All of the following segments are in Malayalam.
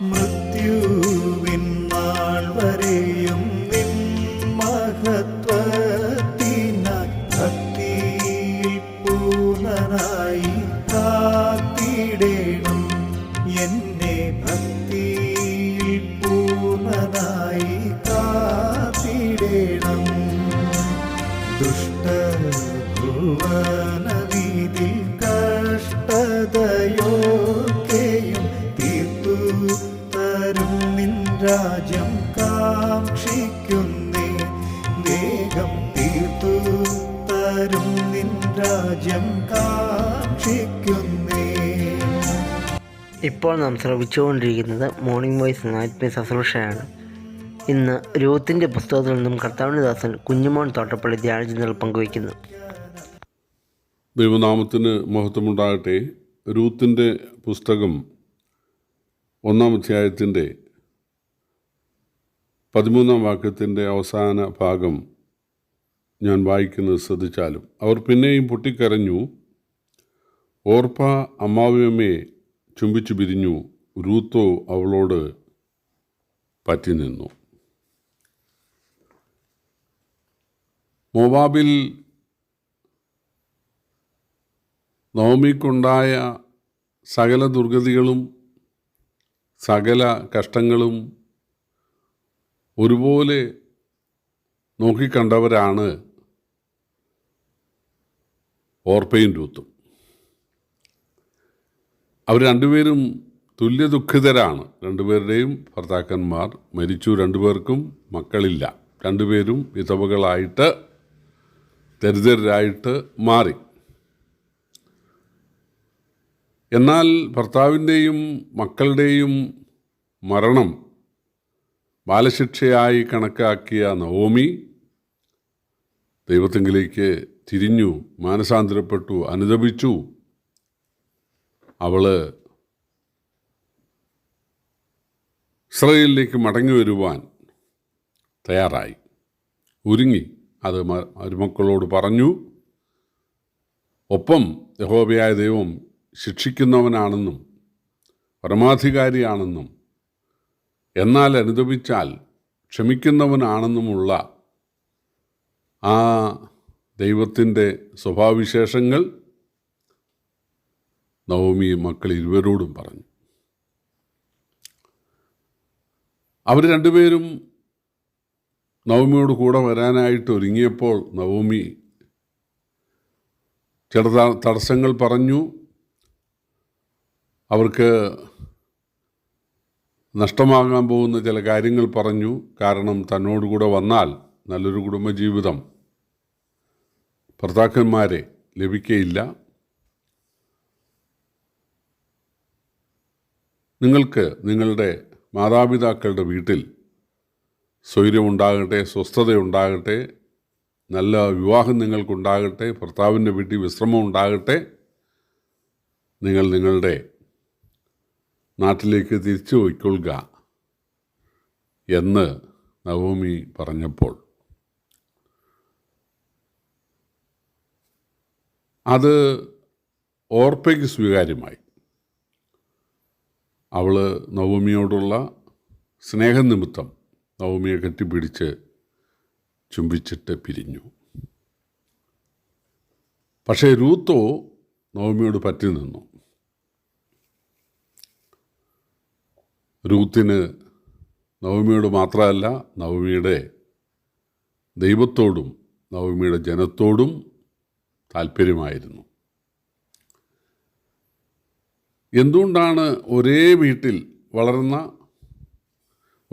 mực തരും നിൻ രാജ്യം കാക്ഷിക്കുന്നേ. ഇപ്പോൾ നാം ശ്രവിച്ചുകൊണ്ടിരിക്കുന്നത് മോർണിംഗ് വോയിസ് എന്ന ആത്മീയ സസലുഷയാണ് ഇന്ന് രൂത്തിന്റെ പുസ്തകത്തിൽ നിന്നും കർത്താവിനുദാസൻ ദാസൻ കുഞ്ഞുമോൻ തോട്ടപ്പള്ളി ധ്യാനചിന്തകൾ പങ്കുവയ്ക്കുന്നു. ദൈവനാമത്തിന് മഹത്വമുണ്ടാകട്ടെ. രൂത്തിന്റെ പുസ്തകം ഒന്നാം അധ്യായത്തിന്റെ പതിമൂന്നാം വാക്യത്തിന്റെ അവസാന ഭാഗം ഞാൻ വായിക്കുന്നത് ശ്രദ്ധിച്ചാലും. അവർ പിന്നെയും പൊട്ടിക്കരഞ്ഞു. ഓർപ്പ അമ്മാവിയമ്മയെ ചുംബിച്ചു പിരിഞ്ഞു. രൂത്തോ അവളോട് പറ്റി നിന്നു. മോവാബിൽ നവമിക്കുണ്ടായ സകല ദുർഗതികളും സകല കഷ്ടങ്ങളും ഒരുപോലെ നോക്കിക്കണ്ടവരാണ് ഓർപ്പയും രൂത്തും അവർ രണ്ടുപേരും തുല്യ ദുഃഖിതരാണ് രണ്ടുപേരുടെയും ഭർത്താക്കന്മാർ മരിച്ചു. രണ്ടുപേർക്കും മക്കളില്ല. രണ്ടുപേരും വിധവകളായിട്ട് ദരിദ്രരായിട്ട് മാറി. എന്നാൽ ഭർത്താവിന്റെയും മക്കളുടെയും മരണം ബാലശിക്ഷയായി കണക്കാക്കിയ നവോമി ദൈവത്തെങ്കിലേക്ക് തിരിഞ്ഞു മാനസാന്തരപ്പെട്ടു അനുദപിച്ചു. അവൾ ഇസ്രയേലിലേക്ക് മടങ്ങി വരുവാൻ തയ്യാറായി. ഒരുങ്ങി. അത് മരുമക്കളോട് പറഞ്ഞു ഒപ്പം യഹോബയായ ദൈവം ശിക്ഷിക്കുന്നവനാണെന്നും പരമാധികാരിയാണെന്നും എന്നാൽ അനുദപിച്ചാൽ ക്ഷമിക്കുന്നവനാണെന്നുമുള്ള ആ ദൈവത്തിന്റെ സ്വഭാവവിശേഷങ്ങൾ നവമി മക്കൾ ഇരുവരോടും പറഞ്ഞു. അവർ രണ്ടുപേരും നവമിയോട് കൂടെ വരാനായിട്ട് ഒരുങ്ങിയപ്പോൾ നവമി ചില തടസ്സങ്ങൾ പറഞ്ഞു. അവർക്ക് നഷ്ടമാകാൻ പോകുന്ന ചില കാര്യങ്ങൾ പറഞ്ഞു. കാരണം തന്നോടുകൂടെ വന്നാൽ നല്ലൊരു കുടുംബജീവിതം ഭർത്താക്കന്മാരെ ലഭിക്കയില്ല. നിങ്ങൾക്ക് നിങ്ങളുടെ മാതാപിതാക്കളുടെ വീട്ടിൽ സ്വൈര്യമുണ്ടാകട്ടെ സ്വസ്ഥതയുണ്ടാകട്ടെ നല്ല വിവാഹം നിങ്ങൾക്കുണ്ടാകട്ടെ ഭർത്താവിന്റെ വീട്ടിൽ വിശ്രമം ഉണ്ടാകട്ടെ നിങ്ങൾ നിങ്ങളുടെ നാട്ടിലേക്ക് തിരിച്ചു പോയിക്കൊള്ളുക എന്ന് നവോമി പറഞ്ഞപ്പോൾ അത് ഓർപ്പയ്ക്ക് സ്വീകാര്യമായി. അവൾ നവമിയോടുള്ള സ്നേഹം നിമിത്തം നവമിയെ കെട്ടിപ്പിടിച്ച് ചുംബിച്ചിട്ട് പിരിഞ്ഞു. പക്ഷേ രൂത്തോ നവമിയോട് പറ്റി നിന്നു. രൂത്തിന് നവമിയോട് മാത്രമല്ല നവമിയുടെ ദൈവത്തോടും നവമിയുടെ ജനത്തോടും താല്പര്യമായിരുന്നു. എന്തുകൊണ്ടാണ് ഒരേ വീട്ടിൽ വളർന്ന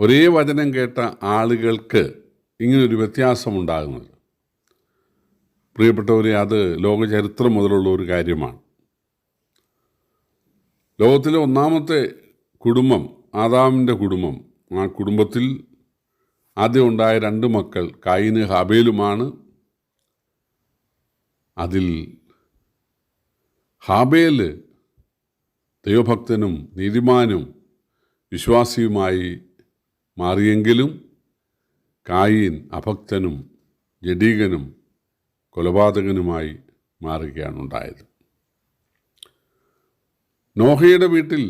ഒരേ വചനം കേട്ട ആളുകൾക്ക് ഇങ്ങനൊരു വ്യത്യാസമുണ്ടാകുന്നത്? പ്രിയപ്പെട്ടവരെ അത് ലോകചരിത്രം മുതലുള്ള ഒരു കാര്യമാണ്. ലോകത്തിലെ ഒന്നാമത്തെ കുടുംബം ആദാമിന്റെ കുടുംബം ആ കുടുംബത്തിൽ ആദ്യം ഉണ്ടായ രണ്ട് മക്കൾ കായിന് ഹാബേലുമാണ് അതിൽ ഹാബേൽ ദൈവഭക്തനും നീതിമാനും വിശ്വാസിയുമായി മാറിയെങ്കിലും കായീൻ അഭക്തനും ജഡീകനും കൊലപാതകനുമായി മാറുകയാണ് ഉണ്ടായത് നോഹയുടെ വീട്ടിൽ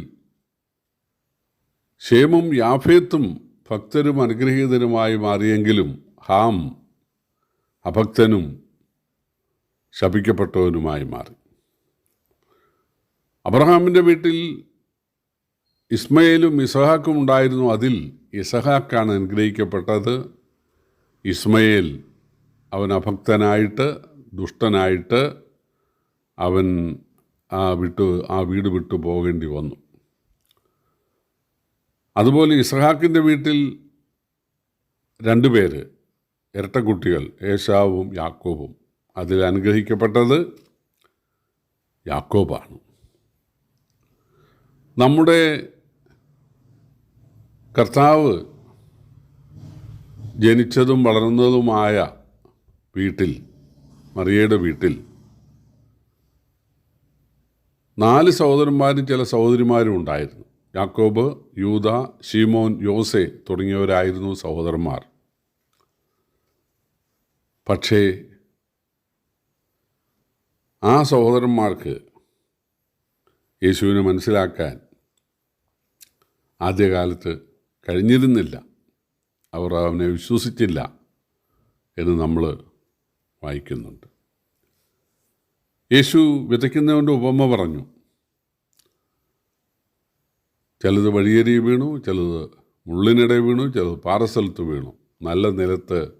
ക്ഷേമം യാഫേത്തും ഭക്തരും അനുഗ്രഹീതരുമായി മാറിയെങ്കിലും ഹാം അഭക്തനും ശപിക്കപ്പെട്ടവനുമായി മാറി. അബ്രഹാമിന്റെ വീട്ടിൽ ഇസ്മയിലും ഇസഹാക്കും ഉണ്ടായിരുന്നു. അതിൽ ഇസഹാക്കാണ് അനുഗ്രഹിക്കപ്പെട്ടത്. ഇസ്മയേൽ അവൻ അഭക്തനായിട്ട് ദുഷ്ടനായിട്ട് അവൻ ആ വിട്ടു ആ വീട് വിട്ടു പോകേണ്ടി വന്നു. അതുപോലെ ഇസഹാക്കിന്റെ വീട്ടിൽ രണ്ടുപേര് ഇരട്ടക്കുട്ടികൾ ഏശാവും യാക്കോബും. അതിൽ അനുഗ്രഹിക്കപ്പെട്ടത് യാക്കോബാണ്. നമ്മുടെ കർത്താവ് ജനിച്ചതും വളർന്നതുമായ വീട്ടിൽ മറിയയുടെ വീട്ടിൽ നാല് സഹോദരന്മാരും ചില സഹോദരിമാരും ഉണ്ടായിരുന്നു. യാക്കോബ് യൂത ഷീമോൻ യോസെ തുടങ്ങിയവരായിരുന്നു സഹോദരന്മാർ. പക്ഷേ ആ സഹോദരന്മാർക്ക് യേശുവിനെ മനസ്സിലാക്കാൻ ആദ്യകാലത്ത് കഴിഞ്ഞിരുന്നില്ല. അവർ അവനെ വിശ്വസിച്ചില്ല എന്ന് നമ്മൾ വായിക്കുന്നുണ്ട്. യേശു വിതയ്ക്കുന്നവന്റെ ഉപമ പറഞ്ഞു. ചിലത് വഴിയേരി വീണു ചിലത് മുള്ളിനിടെ വീണു ചിലത് പാറസ്ഥലത്ത് വീണു. നല്ല നിലത്ത്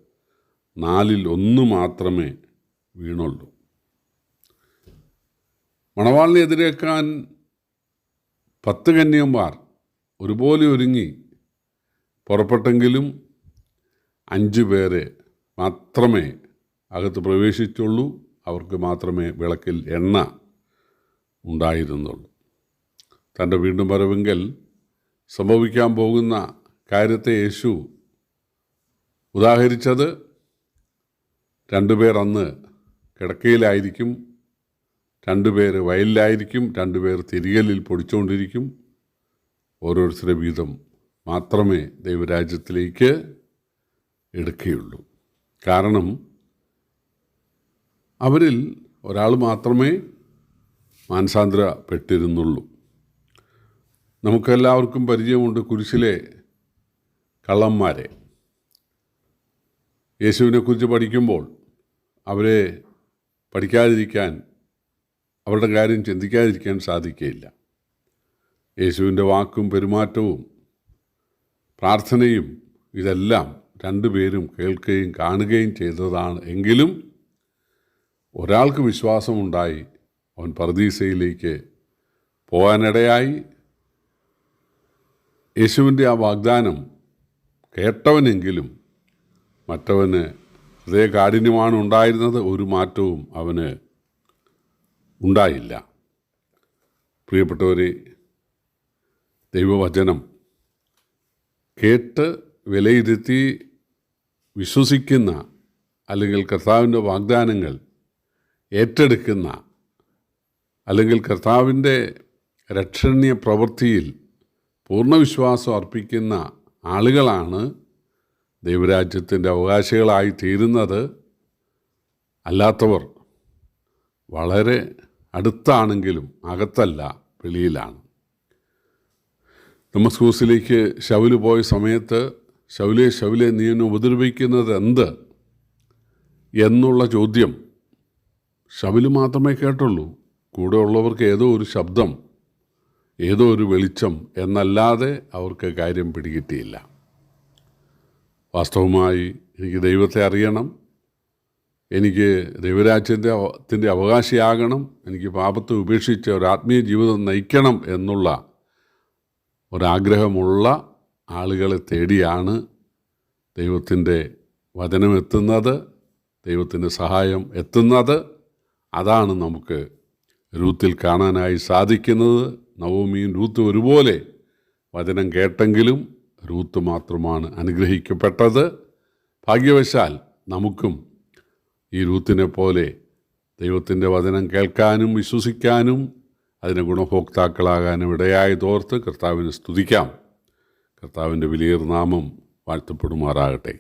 നാലിൽ ഒന്ന് മാത്രമേ വീണുള്ളൂ. മണവാളിനെ എതിരേക്കാൻ പത്ത് കന്യന്മാർ ഒരുപോലെ ഒരുങ്ങി പുറപ്പെട്ടെങ്കിലും അഞ്ച് പേരെ മാത്രമേ അകത്ത് പ്രവേശിച്ചുള്ളൂ. അവർക്ക് മാത്രമേ വിളക്കിൽ എണ്ണ ഉണ്ടായിരുന്നുള്ളൂ. തന്റെ വീണ്ടും വരവെങ്കിൽ സംഭവിക്കാൻ പോകുന്ന കാര്യത്തെ യേശു ഉദാഹരിച്ചത് രണ്ടുപേർ അന്ന് കിടക്കയിലായിരിക്കും. രണ്ടുപേർ വയലിലായിരിക്കും രണ്ടുപേർ തിരികലിൽ പൊടിച്ചുകൊണ്ടിരിക്കും ഓരോരുത്തരുടെ വീതം മാത്രമേ ദൈവരാജ്യത്തിലേക്ക് എടുക്കുകയുള്ളൂ. കാരണം അവരിൽ ഒരാൾ മാത്രമേ മാനസാന്തരപ്പെട്ടിരുന്നുള്ളൂ നമുക്കെല്ലാവർക്കും പരിചയമുണ്ട് കുരിശിലെ കള്ളന്മാരെ. യേശുവിനെക്കുറിച്ച് പഠിക്കുമ്പോൾ അവരെ പഠിക്കാതിരിക്കാൻ അവരുടെ കാര്യം ചിന്തിക്കാതിരിക്കാൻ സാധിക്കുകയില്ല. യേശുവിന്റെ വാക്കും പെരുമാറ്റവും പ്രാർത്ഥനയും ഇതെല്ലാം രണ്ടുപേരും കേൾക്കുകയും കാണുകയും ചെയ്തതാണ് എങ്കിലും ഒരാൾക്ക് വിശ്വാസമുണ്ടായി അവൻ പർദീസയിലേക്ക് പോകാനിടയായി. യേശുവിന്റെ ആ വാഗ്ദാനം കേട്ടവനെങ്കിലും മറ്റവന് ഹൃദയകാഠിന്യമാണ് ഉണ്ടായിരുന്നത്. ഒരു മാറ്റവും അവന് ഉണ്ടായില്ല. പ്രിയപ്പെട്ടവരെ ദൈവവചനം കേട്ട് വിലയിരുത്തി വിശ്വസിക്കുന്ന അല്ലെങ്കിൽ കർത്താവിന്റെ വാഗ്ദാനങ്ങൾ ഏറ്റെടുക്കുന്ന അല്ലെങ്കിൽ കർത്താവിന്റെ രക്ഷണീയ പ്രവൃത്തിയിൽ പൂർണ വിശ്വാസം അർപ്പിക്കുന്ന ആളുകളാണ് ദൈവരാജ്യത്തിന്റെ അവകാശികളായി തീരുന്നത്. അല്ലാത്തവർ വളരെ അടുത്താണെങ്കിലും അകത്തല്ല വെളിയിലാണ്. നമസ്കൂസിലേക്ക് ശൗൽ പോയ സമയത്ത് ശൗലെ ശൗലെ നീ എന്നെ ഉപദ്രവിക്കുന്നത് എന്ത്? എന്നുള്ള ചോദ്യം ശൗൽ മാത്രമേ കേട്ടുള്ളൂ. കൂടെ ഉള്ളവർക്ക് ഏതോ ഒരു ശബ്ദം ഏതോ ഒരു വെളിച്ചം എന്നല്ലാതെ അവർക്ക് കാര്യം പിടികിട്ടിയില്ല. വാസ്തവമായി എനിക്ക് ദൈവത്തെ അറിയണം. എനിക്ക് ദൈവരാജ്യത്തിന്റെ ത്തിന്റെ അവകാശിയാകണം എനിക്ക് പാപത്തെ ഉപേക്ഷിച്ച് ഒരു ആത്മീയ ജീവിതം നയിക്കണം എന്നുള്ള ഒരാഗ്രഹമുള്ള ആളുകളെ തേടിയാണ് ദൈവത്തിന്റെ വചനം എത്തുന്നത് ദൈവത്തിന്റെ സഹായം എത്തുന്നത്. അതാണ് നമുക്ക് രൂത്തിൽ കാണാനായി സാധിക്കുന്നത്. നവമിയും രൂത്തും ഒരുപോലെ വചനം കേട്ടെങ്കിലും രൂത്ത് മാത്രമാണ് അനുഗ്രഹിക്കപ്പെട്ടത്. ഭാഗ്യവശാൽ നമുക്കും ഈ രൂത്തിനെ പോലെ ദൈവത്തിന്റെ വചനം കേൾക്കാനും വിശ്വസിക്കാനും അതിന് ഗുണഭോക്താക്കളാകാനും ഇടയായതോർത്ത് കർത്താവിനെ സ്തുതിക്കാം. കർത്താവിന്റെ വലിയ നാമം വാഴ്ത്തപ്പെടുമാറാകട്ടെ.